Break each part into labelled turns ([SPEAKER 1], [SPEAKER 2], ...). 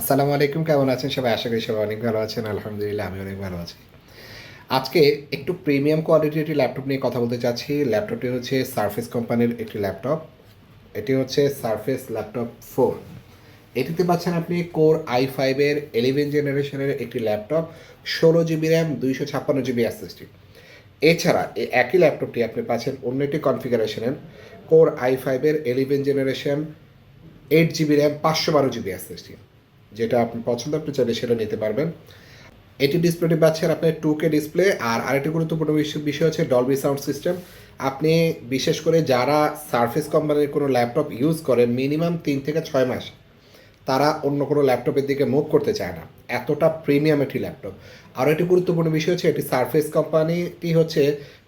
[SPEAKER 1] আসসালামু আলাইকুম, কেমন আছেন সবাই? আশা করি সবাই অনেক ভালো আছেন। আলহামদুলিল্লাহ, আমি অনেক ভালো আছি। আজকে একটু প্রিমিয়াম কোয়ালিটির একটি ল্যাপটপ নিয়ে কথা বলতে চাচ্ছি। ল্যাপটপটি হচ্ছে সার্ফেস কোম্পানির একটি ল্যাপটপ এটি হচ্ছে সার্ফেস ল্যাপটপ ফোর এটিতে পাচ্ছেন আপনি কোর আই ফাইভের এলেভেন জেনারেশনের একটি ল্যাপটপ ষোলো জিবি র্যাম দুইশো ছাপ্পান্ন জিবি এসএসডি এছাড়া এই একই ল্যাপটপটি আপনি পাচ্ছেন অন্য একটি কনফিগারেশনের কোর আই ফাইভের eleven generation eight GB RAM পাঁচশো বারো জিবি এসএসডি যেটা আপনি পছন্দ, আপনি চাইলে সেটা নিতে পারবেন। এটি ডিসপ্লেটি পাচ্ছেন আপনার টু কে ডিসপ্লে আর আরেকটি গুরুত্বপূর্ণ বিষয় হচ্ছে ডলবি সাউন্ড সিস্টেম আপনি বিশেষ করে যারা সার্ফেস কোম্পানির কোনো ল্যাপটপ ইউজ করেন মিনিমাম তিন থেকে ছয় মাস, তারা অন্য কোনো ল্যাপটপের দিকে মুভ করতে চায় না। এতটা প্রিমিয়াম একটি ল্যাপটপ আরও একটি গুরুত্বপূর্ণ বিষয় হচ্ছে, এটি সার্ফেস কোম্পানিটি হচ্ছে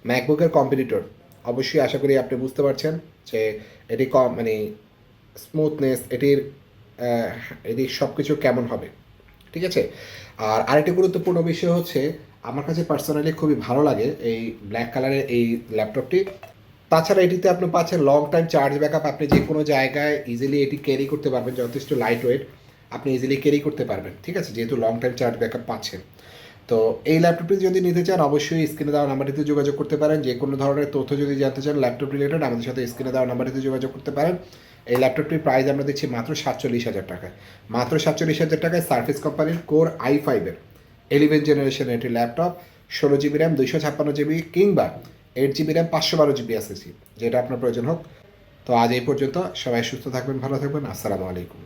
[SPEAKER 1] ম্যাকবুকের কম্পিটিটর অবশ্যই আশা করি আপনি বুঝতে পারছেন যে এটি কম মানে স্মুথনেস এটির এটির সব কিছু কেমন হবে? ঠিক আছে? আর আরেকটি গুরুত্বপূর্ণ বিষয় হচ্ছে, আমার কাছে পার্সোনালি খুবই ভালো লাগে এই ব্ল্যাক কালারের এই ল্যাপটপটি তাছাড়া এটিতে আপনি পাচ্ছেন লং টাইম চার্জ ব্যাকআপ আপনি যে কোনো জায়গায় ইজিলি এটি ক্যারি করতে পারবেন, যথেষ্ট লাইট ওয়েট আপনি ইজিলি ক্যারি করতে পারবেন। ঠিক আছে? যেহেতু লং টাইম চার্জ ব্যাকআপ পাচ্ছেন। তো এই ল্যাপটপটি যদি নিতে চান, অবশ্যই স্ক্রিনে দেওয়া নাম্বারটিতে যোগাযোগ করতে পারেন। যে কোনো ধরনের তথ্য যদি জানতে চান ল্যাপটপ রিলেটেড আমাদের সাথে স্ক্রিনে দেওয়া নাম্বারটিতে যোগাযোগ করতে পারেন। এই ল্যাপটপটির প্রাইস আমরা দিচ্ছি মাত্র সাতচল্লিশ হাজার টাকায়। মাত্র সাতচল্লিশ হাজার টাকায় সার্ফেস কোম্পানির কোর আই ফাইভের এলিভেন জেনারেশনের একটি ল্যাপটপ ষোলো জিবি র্যাম দুইশো ছাপ্পান্ন জিবি কিংবা এইট জিবি র্যাম পাঁচশো বারো জিবি এসএসডি যেটা আপনার প্রয়োজন হোক। তো আজ এই পর্যন্ত। সবাই সুস্থ থাকবেন, ভালো থাকবেন। আসসালামু আলাইকুম।